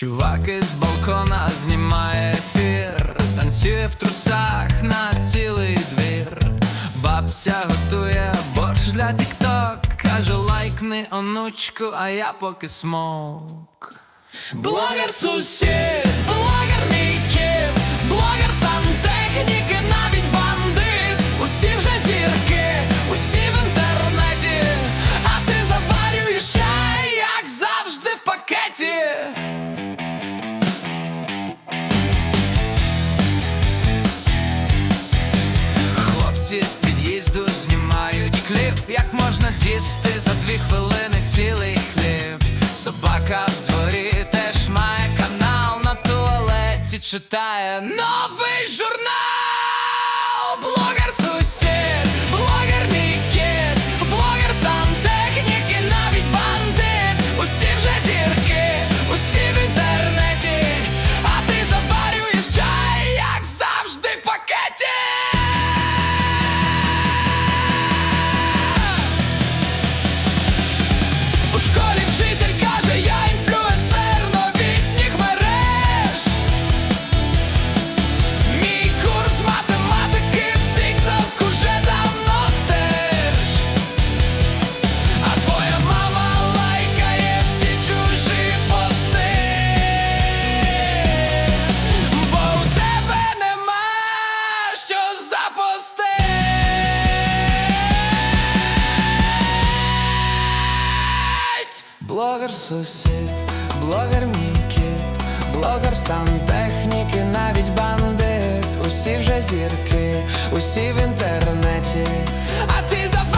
собаки із балкона знімає ефір, танцює в трусах на цілий двір. Бабця готує борщ для тікток, каже лайкни онучку, а я поки смок. Блогер сусід, можна з'їсти за дві хвилини цілий хліб. Собака в дворі теж має канал на туалеті, читає новий журнал. Блогер сусід, блогер мій кіт, блогер сантехніки, навіть бандит. Усі вже зірки, усі в інтернеті, а ти за